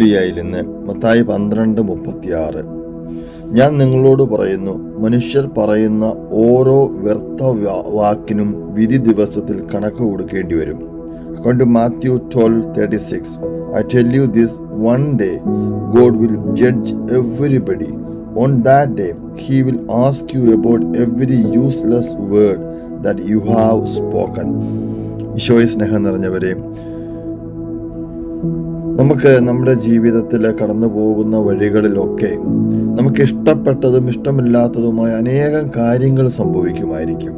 ബിബ്ലിയയിൽ നിന്ന് മത്തായി പന്ത്രണ്ട് മുപ്പത്തിയാറ്. ഞാൻ നിങ്ങളോട് പറയുന്നു മനുഷ്യർ പറയുന്ന ഓരോ വ്യർത്ഥ വാക്കിനും വിധി ദിവസത്തിൽ കണക്ക് കൊടുക്കേണ്ടി വരും. Account Matthew twelve thirty six. I tell you this one day God will judge everybody on that day he will ask you about every useless word that you have spoken. ഈശോയെ സ്നേഹം നിറഞ്ഞവരെ നമുക്ക് നമ്മുടെ ജീവിതത്തിൽ കടന്നു പോകുന്ന വഴികളിലൊക്കെ നമുക്ക് ഇഷ്ടപ്പെട്ടതും ഇഷ്ടമില്ലാത്തതുമായ അനേകം കാര്യങ്ങൾ സംഭവിക്കുമായിരിക്കും.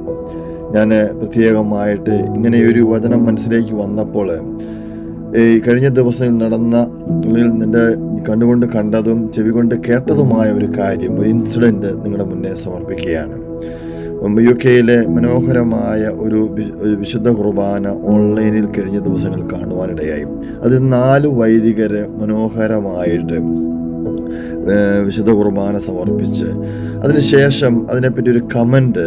ഞാൻ പ്രത്യേകമായിട്ട് ഇങ്ങനെയൊരു വചനം മനസ്സിലേക്ക് വന്നപ്പോൾ ഈ കഴിഞ്ഞ ദിവസങ്ങളിൽ നടന്ന നിന്റെ കണ്ണുകൊണ്ട് കണ്ടതും ചെവി കൊണ്ട് കേട്ടതുമായ ഒരു കാര്യം ഒരു ഇൻസിഡന്റ് നിങ്ങളുടെ മുന്നേ സമർപ്പിക്കുകയാണ്. യു കെയിലെ മനോഹരമായ ഒരു വിശുദ്ധ കുർബാന ഓൺലൈനിൽ കഴിഞ്ഞ ദിവസങ്ങൾ കാണുവാനിടയായി. അത് നാല് വൈദികരെ മനോഹരമായിട്ട് വിശുദ്ധ കുർബാന സമർപ്പിച്ച്. അതിനുശേഷം അതിനെപ്പറ്റി ഒരു കമന്റ്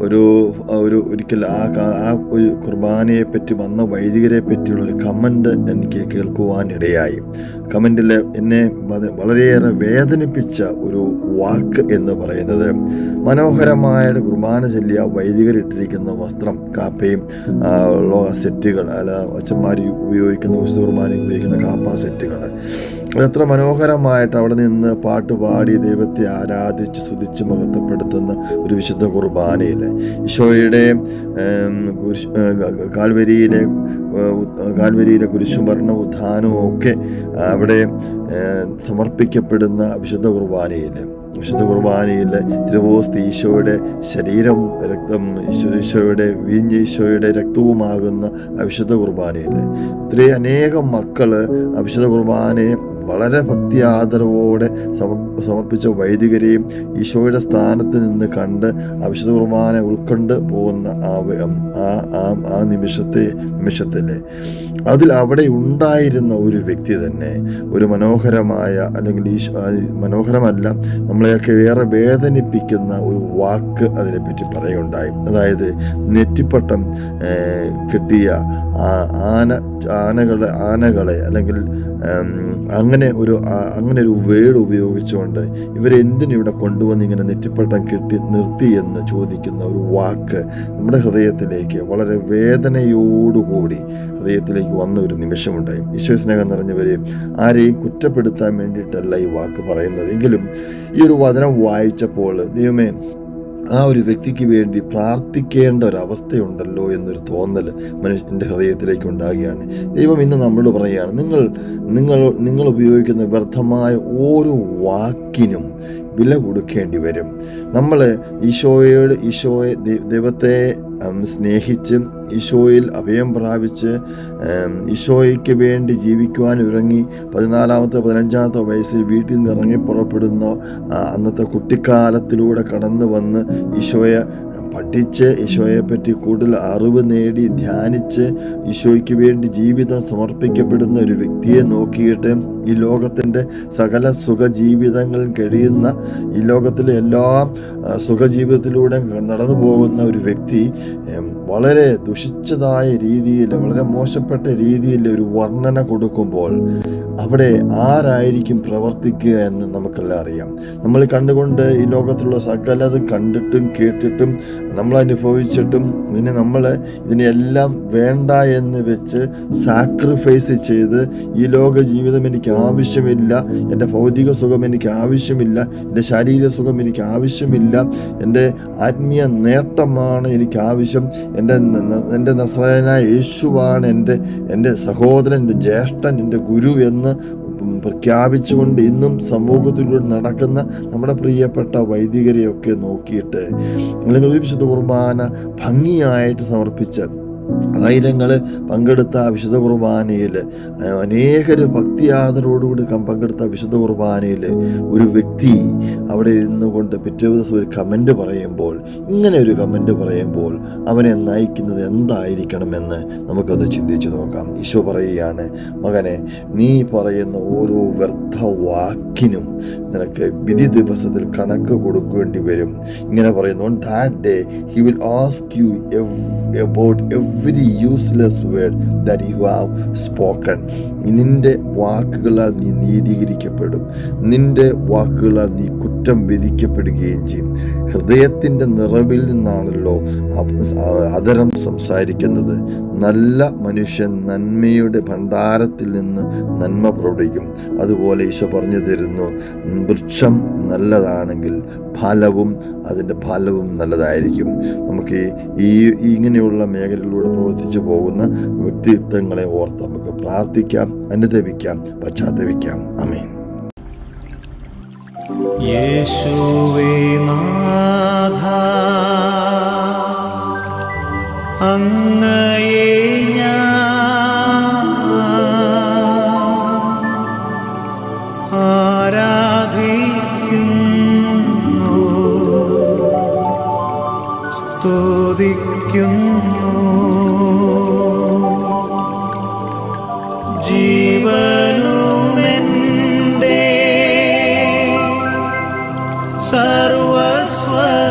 ഒരു ഒരു ഒരിക്കൽ ആ ആ ഒരു കുർബാനയെ പറ്റി വന്ന വൈദികരെ പറ്റിയുള്ള ഒരു കമന്റ് എനിക്ക് കേൾക്കുവാനിടയായി. കമന്റിൽ എന്നെ വളരെയേറെ വേദനിപ്പിച്ച ഒരു വാക്ക് എന്ന് പറയുന്നത് മനോഹരമായ കുർബാന ചൊല്ലിയ വൈദികരിട്ടിരിക്കുന്ന വസ്ത്രം കാപ്പയും സെറ്റുകൾ അല്ല അച്ഛന്മാർ ഉപയോഗിക്കുന്ന വിശുദ്ധ കുർബാന ഉപയോഗിക്കുന്ന കാപ്പ സെറ്റുകൾ. അതെത്ര മനോഹരമായിട്ട് അവിടെ നിന്ന് പാട്ട് പാടി ദൈവത്തെ ആരാധിച്ച് സ്തുതിച്ച് മഹത്വപ്പെടുത്തുന്ന ഒരു വിശുദ്ധ കുർബാനയിൽ ഈശോയുടെ കുരിശ് ഗ- ഗ- കാൽവരിയിലെ കാൽവരിയിലെ കുരിശുമരണ ഉത്ഥാനവും ഒക്കെ അവിടെ സമർപ്പിക്കപ്പെടുന്ന വിശുദ്ധ കുർബാനയിൽ വിശുദ്ധ കുർബാനയിൽ തിരുവോസ്തി ഈശോയുടെ ശരീരം രക്തം ഈശോ ഈശോയുടെ വീഞ്ഞ് ഈശോയുടെ രക്തവുമാകുന്ന അവിശുദ്ധ വിശുദ്ധ കുർബാനയിൽ ഒത്തിരി അനേകം മക്കൾ അവിശുദ്ധ വിശുദ്ധ കുർബാനയെ വളരെ ഭക്തി ആദരവോടെ സമർപ്പിച്ച വൈദികരെയും ഈശോയുടെ സ്ഥാനത്ത് നിന്ന് കണ്ട് അവിശുദ്ധ കുർബാന ഉൾക്കൊണ്ട് പോകുന്ന ആ ആ ആ നിമിഷത്തെ നിമിഷത്തിലെ. അതിൽ അവിടെ ഉണ്ടായിരുന്ന ഒരു വ്യക്തി തന്നെ ഒരു മനോഹരമായ അല്ലെങ്കിൽ ഈശോ മനോഹരമല്ല നമ്മളെയൊക്കെ വേറെ വേദനിപ്പിക്കുന്ന ഒരു വാക്ക് അതിനെപ്പറ്റി പറയുണ്ടായി അതായത് നെറ്റിപ്പട്ടം കിട്ടിയ ആന ആനകളെ ആനകളെ അല്ലെങ്കിൽ ഉം, അങ്ങനെ ഒരു അങ്ങനെ ഒരു വേഡ് ഉപയോഗിച്ചുകൊണ്ട് ഇവരെന്തിനിവിടെ കൊണ്ടുവന്ന് ഇങ്ങനെ നെറ്റിപ്പട്ടം കെട്ടി നിർത്തി എന്ന് ചോദിക്കുന്ന ഒരു വാക്ക് നമ്മുടെ ഹൃദയത്തിലേക്ക് വളരെ വേദനയോടുകൂടി ഹൃദയത്തിലേക്ക് വന്ന ഒരു നിമിഷമുണ്ടായി. ഈശ്വര സ്നേഹം നിറഞ്ഞവരെ ആരെയും കുറ്റപ്പെടുത്താൻ വേണ്ടിയിട്ടല്ല ഈ വാക്ക് പറയുന്നത്. എങ്കിലും ഈ ഒരു വചനം വായിച്ചപ്പോൾ ദൈവമേ ആ ഒരു വ്യക്തിക്ക് വേണ്ടി പ്രാർത്ഥിക്കേണ്ട ഒരു അവസ്ഥയുണ്ടല്ലോ എന്നൊരു തോന്നൽ മനുഷ്യന്റെ ഹൃദയത്തിലേക്ക് ഉണ്ടാകുകയാണ്. ദൈവം ഇന്ന് നമ്മളോട് പറയുകയാണ് നിങ്ങൾ നിങ്ങൾ നിങ്ങൾ ഉപയോഗിക്കുന്ന വ്യർത്ഥമായ ഓരോ വാക്കിനും വില കൊടുക്കേണ്ടി വരും. നമ്മൾ ഈശോയോട് ഈശോയെ ദൈവത്തെ സ്നേഹിച്ച് ഈശോയിൽ അഭയം പ്രാപിച്ച് ഈശോയ്ക്ക് വേണ്ടി ജീവിക്കുവാൻ ഇറങ്ങി പതിനാലാമത്തെ പതിനഞ്ചാമത്തെ വയസ്സിൽ വീട്ടിൽ നിന്ന് ഇറങ്ങി പുറപ്പെടുന്ന അന്നത്തെ കുട്ടിക്കാലത്തിലൂടെ കടന്നു വന്ന് ഈശോയെ പഠിച്ച് ഈശോയെപ്പറ്റി കൂടുതൽ അറിവ് നേടി ധ്യാനിച്ച് ഈശോയ്ക്ക് വേണ്ടി ജീവിതം സമർപ്പിക്കപ്പെടുന്ന ഒരു വ്യക്തിയെ നോക്കിയിട്ട് ഈ ലോകത്തിന്റെ സകല സുഖജീവിതങ്ങളിൽ കഴിയുന്ന ഈ ലോകത്തിലെ എല്ലാ സുഖജീവിതത്തിലൂടെ നടന്നു പോകുന്ന ഒരു വ്യക്തി വളരെ ദുഷിച്ചതായ രീതിയിൽ വളരെ മോശപ്പെട്ട രീതിയിൽ ഒരു വർണന കൊടുക്കുമ്പോൾ അവിടെ ആരായിരിക്കും പ്രവർത്തിക്കുക എന്ന് നമുക്കെല്ലാം അറിയാം. നമ്മൾ കണ്ടുകൊണ്ട് ഈ ലോകത്തുള്ള സകലതും കണ്ടിട്ടും കേട്ടിട്ടും നമ്മൾ അനുഭവിച്ചിട്ടും ഇതിനെ നമ്മൾ ഇതിനെല്ലാം വേണ്ട എന്ന് വെച്ച് സാക്രിഫൈസ് ചെയ്ത് ഈ ലോക ജീവിതം എനിക്ക് ആവശ്യമില്ല എന്റെ ഭൗതിക സുഖം എനിക്ക് ആവശ്യമില്ല എന്റെ ശാരീരിക സുഖം എനിക്ക് ആവശ്യമില്ല എന്റെ ആത്മീയ നേട്ടമാണ് എനിക്ക് ആവശ്യം എന്റെ എന്റെ നസ്രായനായ യേശുവാണ് എന്റെ എന്റെ സഹോദരൻ എന്റെ ജ്യേഷ്ഠൻ എന്റെ ഗുരു എന്ന് പ്രഖ്യാപിച്ചുകൊണ്ട് ഇന്നും സമൂഹത്തിലൂടെ നടക്കുന്ന നമ്മുടെ പ്രിയപ്പെട്ട വൈദികരെയൊക്കെ നോക്കിയിട്ട് അല്ലെങ്കിൽ ഒരു വിശുദ്ധ കുർബാന ഭംഗിയായിട്ട് സമർപ്പിച്ച് ആയിരങ്ങൾ പങ്കെടുത്ത വിശുദ്ധ കുർബാനയിൽ അനേകർ ഭക്തി ആദരോടുകൂടി കം- പങ്കെടുത്ത വിശുദ്ധ കുർബാനയിൽ ഒരു വ്യക്തി അവിടെ ഇരുന്നു കൊണ്ട് പിറ്റേ ദിവസം ഒരു കമന്റ് പറയുമ്പോൾ ഇങ്ങനെ ഒരു കമന്റ് പറയുമ്പോൾ അവനെ നയിക്കുന്നത് എന്തായിരിക്കണമെന്ന് നമുക്കത് ചിന്തിച്ചു നോക്കാം. ഈശോ പറയുകയാണ് മകനെ നീ പറയുന്ന ഓരോ വ്യർത്ഥ വാക്കിനും നിനക്ക് വിധി ദിവസത്തിൽ കണക്ക് കൊടുക്കേണ്ടി വരും. ഇങ്ങനെ പറയുന്നു that day he will ask you about every useless word that you have spoken നിന്റെ വാക്കുകളാൽ നീ നീതീകരിക്കപ്പെടും. നിന്റെ വാക്കുകളാൽ നീ കുറ്റം വിധിക്കപ്പെടുകയും ചെയ്യും. ഹൃദയത്തിന്റെ നിറവിൽ നിന്നാണല്ലോ അതരം സംസാരിക്കുന്നത്. നല്ല മനുഷ്യൻ നന്മയുടെ ഭണ്ഡാരത്തിൽ നിന്ന് നന്മ പ്രവർത്തിക്കും അതുപോലെ ഈശോ പറഞ്ഞു തരുന്നു വൃക്ഷം നല്ലതാണെങ്കിൽ ഫലവും അതിന്റെ ഫലവും നല്ലതായിരിക്കും. നമുക്ക് ഈ ഇങ്ങനെയുള്ള മേഖലയിലൂടെ പ്രവർത്തിച്ചു പോകുന്ന വ്യക്തിത്വങ്ങളെ ഓർത്ത് നമുക്ക് പ്രാർത്ഥിക്കാം അനുദപിക്കാം പശ്ചാത്തപിക്കാം. അമേൻ യേശുവേ നാഥ അങ്ങയെ സ്തുതിക്കുന്നു. ജീവനുമെന്റെ സർവസ്വം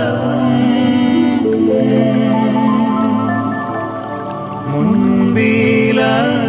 മുൻപിലാണ്.